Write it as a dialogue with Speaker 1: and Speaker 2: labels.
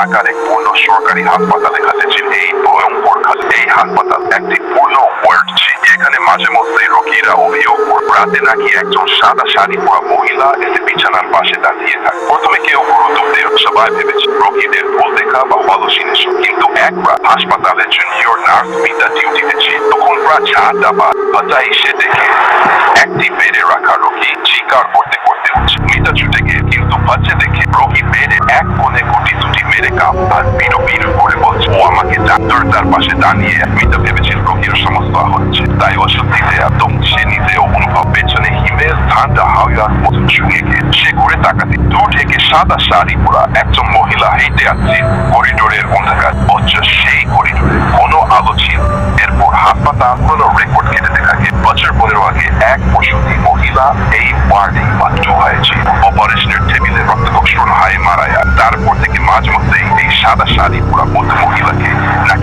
Speaker 1: এক পূর্ণ সরকারি হাসপাতালে ঘটেছে এই ভয়ঙ্কর ঘটনা এই হাসপাতাল একটি পূর্ণ ওয়ার্ড এখানে মাঝে মধ্যে রোগীরা অভিযোগ রাতে নাকি একজন সাদা শাড়ি পরা মহিলা এসে বিছানার পাশে দাঁড়িয়ে থাকে। প্রথমে কেউ গুরুত্ব দেয় সবাই ভেবেছে রোগীদের ভুল দেখা বা হলসিনেশ কিন্তু একবার হাসপাতালে জুনিয়র নার্স মিতা ডিউটিতে ছিল, তখন প্রায় চারটা বা হঠাৎ এসে দেখে, একটি বেডে রাখা রোগী চিৎকার করতে করতে মিতা ছুটে গিয়ে দুটি আর বিড়ো করে বলছে, ও আমাকে ডাক্তার তার পাশে দাঁড়িয়ে মিতা ভেবেছিল রোগীর সমস্যা হচ্ছে। তাই ওষুধ একদম সে নিজেও অনুভব পেছনে হিমেল, ঠান্ডা হাওয়ার মতো ছুঁয়ে গিয়ে সে ঘুরে তাকাতে দূর থেকে সাদা শাড়ি পরা একজন মহিলা হেঁটে আসছে করিডোরের অন্ধকার। অথচ সেই করিডোরে কোনো আলো ছিল এরপর হাসপাতাল কোনো রেকর্ড কেটে দেখা বছর পনেরো আগে এক প্রসূতি মহিলা এই ওয়ার্ডে মাত্র হয়েছে cada xaripo, a gota furila que na